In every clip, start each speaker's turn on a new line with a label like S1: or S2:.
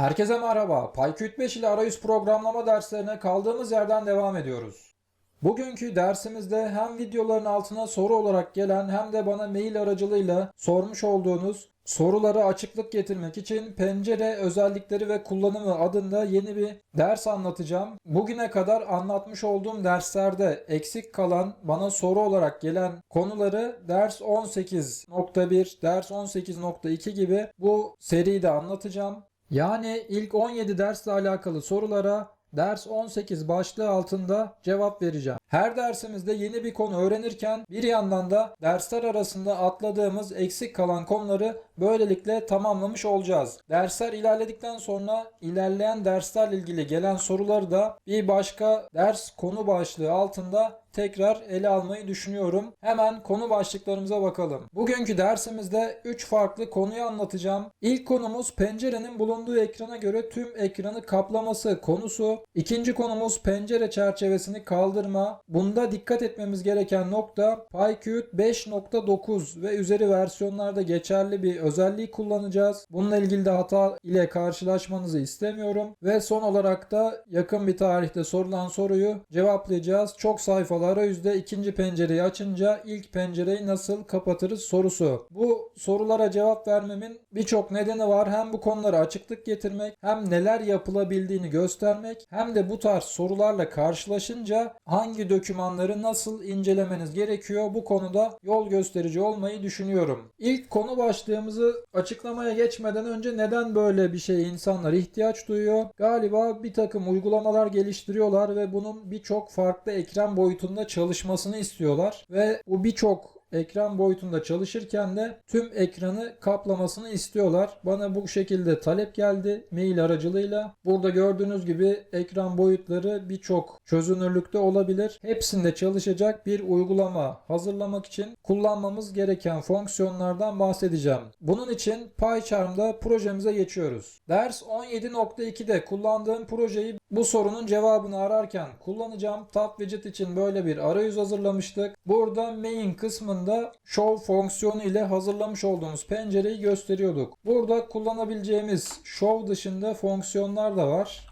S1: Herkese merhaba. PyQt 5 ile arayüz programlama derslerine kaldığımız yerden devam ediyoruz. Bugünkü dersimizde hem videoların altına soru olarak gelen hem de bana mail aracılığıyla sormuş olduğunuz sorulara açıklık getirmek için pencere özellikleri ve kullanımı adında yeni bir ders anlatacağım. Bugüne kadar anlatmış olduğum derslerde eksik kalan bana soru olarak gelen konuları ders 18.1, ders 18.2 gibi bu seride anlatacağım. Yani ilk 17 dersle alakalı sorulara ders 18 başlığı altında cevap vereceğim. Her dersimizde yeni bir konu öğrenirken bir yandan da dersler arasında atladığımız eksik kalan konuları böylelikle tamamlamış olacağız. Dersler ilerledikten sonra ilerleyen derslerle ilgili gelen soruları da bir başka ders konu başlığı altında tekrar ele almayı düşünüyorum. Hemen konu başlıklarımıza bakalım. Bugünkü dersimizde 3 farklı konuyu anlatacağım. İlk konumuz pencerenin bulunduğu ekrana göre tüm ekranı kaplaması konusu. İkinci konumuz pencere çerçevesini kaldırma. Bunda dikkat etmemiz gereken nokta PyQt 5.9 ve üzeri versiyonlarda geçerli bir özelliği kullanacağız. Bununla ilgili de hata ile karşılaşmanızı istemiyorum. Ve son olarak da yakın bir tarihte sorulan soruyu cevaplayacağız. Çok sayfalı arayüzde ikinci pencereyi açınca ilk pencereyi nasıl kapatırız sorusu. Bu sorulara cevap vermemin birçok nedeni var. Hem bu konulara açıklık getirmek hem neler yapılabildiğini göstermek hem de bu tarz sorularla karşılaşınca hangi dokümanları nasıl incelemeniz gerekiyor bu konuda yol gösterici olmayı düşünüyorum. İlk konu başlığımızı açıklamaya geçmeden önce neden böyle bir şeye insanlar ihtiyaç duyuyor? Galiba bir takım uygulamalar geliştiriyorlar ve bunun birçok farklı ekran boyutunda çalışmasını istiyorlar ve bu birçok ekran boyutunda çalışırken de tüm ekranı kaplamasını istiyorlar. Bana bu şekilde talep geldi mail aracılığıyla. Burada gördüğünüz gibi ekran boyutları birçok çözünürlükte olabilir. Hepsinde çalışacak bir uygulama hazırlamak için kullanmamız gereken fonksiyonlardan bahsedeceğim. Bunun için PyCharm'da projemize geçiyoruz. Ders 17.2'de kullandığım projeyi bu sorunun cevabını ararken kullanacağım. Tab widget için böyle bir arayüz hazırlamıştık. Burada main kısmında show fonksiyonu ile hazırlamış olduğumuz pencereyi gösteriyorduk. Burada kullanabileceğimiz show dışında fonksiyonlar da var.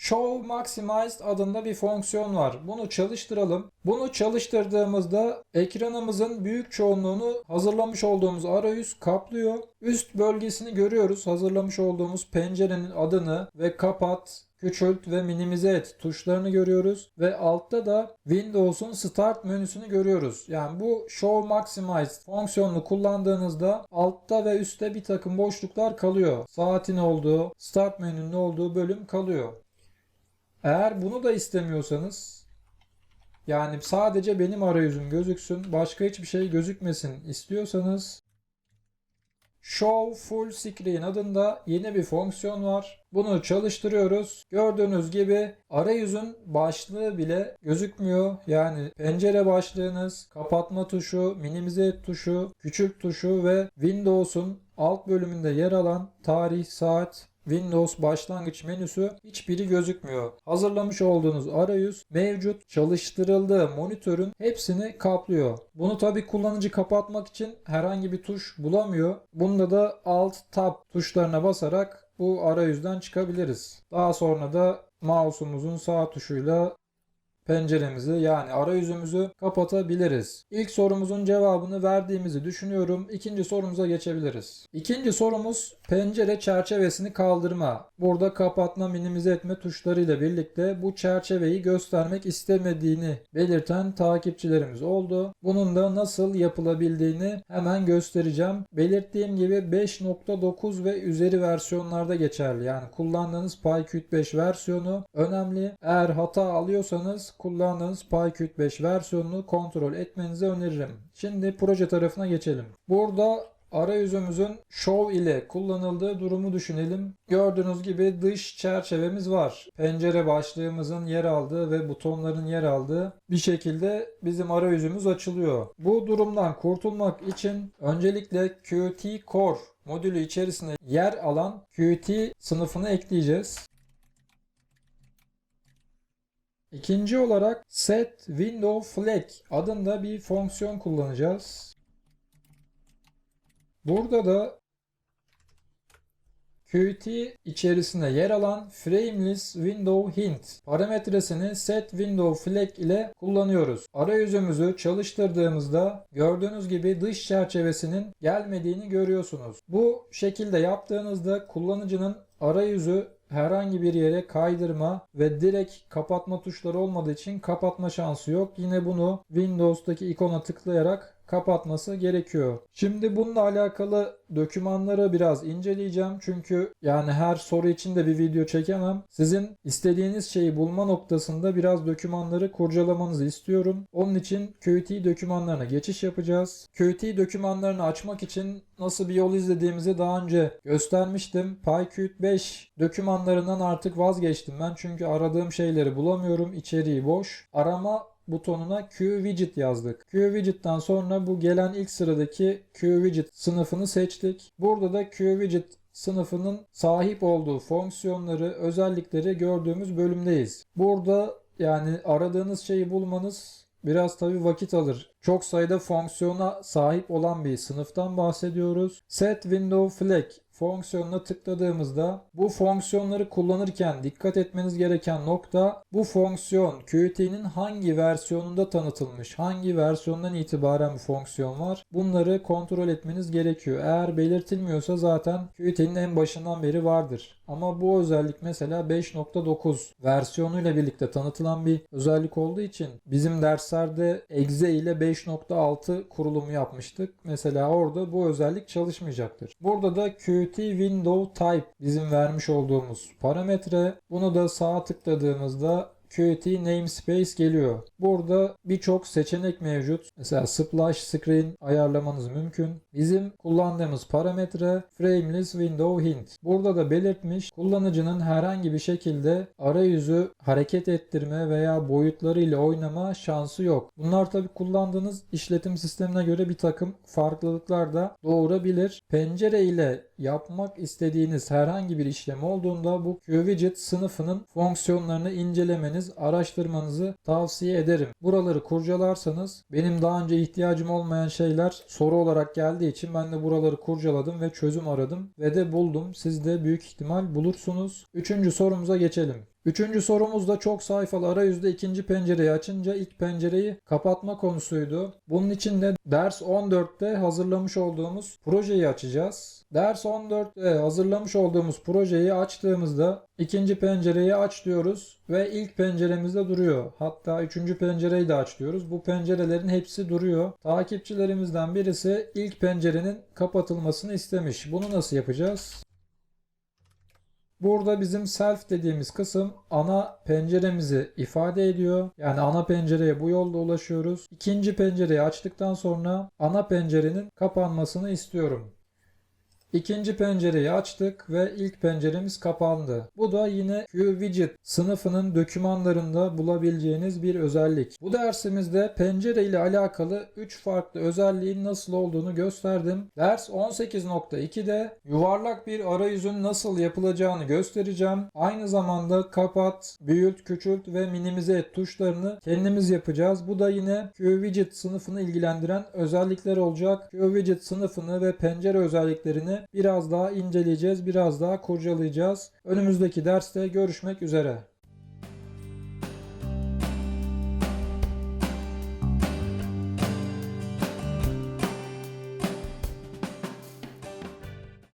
S1: Show Maximized adında bir fonksiyon var. Bunu çalıştıralım. Bunu çalıştırdığımızda ekranımızın büyük çoğunluğunu hazırlamış olduğumuz arayüz kaplıyor. Üst bölgesini görüyoruz. Hazırlamış olduğumuz pencerenin adını ve kapat, küçült ve minimize et tuşlarını görüyoruz ve altta da Windows'un Start menüsünü görüyoruz. Yani bu Show Maximize fonksiyonunu kullandığınızda altta ve üstte bir takım boşluklar kalıyor. Saatin olduğu, Start menünün olduğu bölüm kalıyor. Eğer bunu da istemiyorsanız yani sadece benim arayüzüm gözüksün, başka hiçbir şey gözükmesin istiyorsanız Show Full Screen adında yeni bir fonksiyon var. Bunu çalıştırıyoruz. Gördüğünüz gibi arayüzün başlığı bile gözükmüyor. Yani pencere başlığınız, kapatma tuşu, minimize et tuşu, küçük tuşu ve Windows'un alt bölümünde yer alan tarih, saat, Windows başlangıç menüsü hiçbiri gözükmüyor. Hazırlamış olduğunuz arayüz mevcut çalıştırıldığı monitörün hepsini kaplıyor. Bunu tabi kullanıcı kapatmak için herhangi bir tuş bulamıyor. Bunda da Alt Tab tuşlarına basarak bu arayüzden çıkabiliriz. Daha sonra da mouse'umuzun sağ tuşuyla penceremizi yani arayüzümüzü kapatabiliriz. İlk sorumuzun cevabını verdiğimizi düşünüyorum. İkinci sorumuza geçebiliriz. İkinci sorumuz pencere çerçevesini kaldırma. Burada kapatma, minimize etme tuşlarıyla birlikte bu çerçeveyi göstermek istemediğini belirten takipçilerimiz oldu. Bunun da nasıl yapılabildiğini hemen göstereceğim. Belirttiğim gibi 5.9 ve üzeri versiyonlarda geçerli. Yani kullandığınız PyQt 5 versiyonu önemli. Eğer hata alıyorsanız kullandığınız PyQt 5 versiyonunu kontrol etmenizi öneririm. Şimdi proje tarafına geçelim. Burada arayüzümüzün show ile kullanıldığı durumu düşünelim. Gördüğünüz gibi dış çerçevemiz var. Pencere başlığımızın yer aldığı ve butonların yer aldığı bir şekilde bizim arayüzümüz açılıyor. Bu durumdan kurtulmak için öncelikle Qt Core modülü içerisinde yer alan Qt sınıfını ekleyeceğiz. İkinci olarak set window flag adında bir fonksiyon kullanacağız. Burada da Qt içerisinde yer alan Frameless Window Hint parametresini Set Window Flag ile kullanıyoruz. Arayüzümüzü çalıştırdığımızda gördüğünüz gibi dış çerçevesinin gelmediğini görüyorsunuz. Bu şekilde yaptığınızda kullanıcının arayüzü herhangi bir yere kaydırma ve direkt kapatma tuşları olmadığı için kapatma şansı yok. Yine bunu Windows'taki ikona tıklayarak kapatması gerekiyor. Şimdi bununla alakalı dokümanları biraz inceleyeceğim. Çünkü yani her soru için de bir video çekemem. Sizin istediğiniz şeyi bulma noktasında biraz dokümanları kurcalamanızı istiyorum. Onun için Qt dokümanlarına geçiş yapacağız. Qt dokümanlarını açmak için nasıl bir yol izlediğimizi daha önce göstermiştim. PyQt 5 dokümanlarından artık vazgeçtim ben. Çünkü aradığım şeyleri bulamıyorum. İçeriği boş. Arama butonuna QWidget yazdık. QWidget'tan sonra bu gelen ilk sıradaki QWidget sınıfını seçtik. Burada da QWidget sınıfının sahip olduğu fonksiyonları, özellikleri gördüğümüz bölümdeyiz. Burada yani aradığınız şeyi bulmanız biraz tabi vakit alır. Çok sayıda fonksiyona sahip olan bir sınıftan bahsediyoruz. Set Window Flag fonksiyonuna tıkladığımızda bu fonksiyonları kullanırken dikkat etmeniz gereken nokta bu fonksiyon Qt'nin hangi versiyonunda tanıtılmış, hangi versiyondan itibaren bu fonksiyon var bunları kontrol etmeniz gerekiyor. Eğer belirtilmiyorsa zaten Qt'nin en başından beri vardır. Ama bu özellik mesela 5.9 versiyonuyla birlikte tanıtılan bir özellik olduğu için bizim derslerde exe ile 5.6 kurulumu yapmıştık. Mesela orada bu özellik çalışmayacaktır. Burada da Qt Window Type bizim vermiş olduğumuz parametre. Bunu da sağa tıkladığımızda Qt namespace geliyor. Burada birçok seçenek mevcut. Mesela splash screen ayarlamanız mümkün. Bizim kullandığımız parametre frameless window hint. Burada da belirtmiş kullanıcının herhangi bir şekilde arayüzü hareket ettirme veya boyutlarıyla oynama şansı yok. Bunlar tabi kullandığınız işletim sistemine göre bir takım farklılıklar da doğurabilir. Pencere ile yapmak istediğiniz herhangi bir işlem olduğunda bu QWidget sınıfının fonksiyonlarını incelemeniz, araştırmanızı tavsiye ederim. Buraları kurcalarsanız benim daha önce ihtiyacım olmayan şeyler soru olarak geldiği için ben de buraları kurcaladım ve çözüm aradım ve de buldum. Siz de büyük ihtimal bulursunuz. Üçüncü sorumuza geçelim. Üçüncü sorumuz da çok sayfalı arayüzde ikinci pencereyi açınca ilk pencereyi kapatma konusuydu. Bunun için de ders 14'te hazırlamış olduğumuz projeyi açacağız. Ders 14'te hazırlamış olduğumuz projeyi açtığımızda ikinci pencereyi aç diyoruz ve ilk penceremizde duruyor. Hatta üçüncü pencereyi de aç diyoruz. Bu pencerelerin hepsi duruyor. Takipçilerimizden birisi ilk pencerenin kapatılmasını istemiş. Bunu nasıl yapacağız? Burada bizim self dediğimiz kısım ana penceremizi ifade ediyor. Yani ana pencereye bu yolda ulaşıyoruz. İkinci pencereyi açtıktan sonra ana pencerenin kapanmasını istiyorum. İkinci pencereyi açtık ve ilk penceremiz kapandı. Bu da yine QWidget sınıfının dokümanlarında bulabileceğiniz bir özellik. Bu dersimizde pencere ile alakalı 3 farklı özelliğin nasıl olduğunu gösterdim. Ders 18.2'de yuvarlak bir arayüzün nasıl yapılacağını göstereceğim. Aynı zamanda kapat, büyüt, küçült ve minimize et tuşlarını kendimiz yapacağız. Bu da yine QWidget sınıfını ilgilendiren özellikler olacak. QWidget sınıfını ve pencere özelliklerini biraz daha inceleyeceğiz, biraz daha kurcalayacağız. Önümüzdeki derste görüşmek üzere.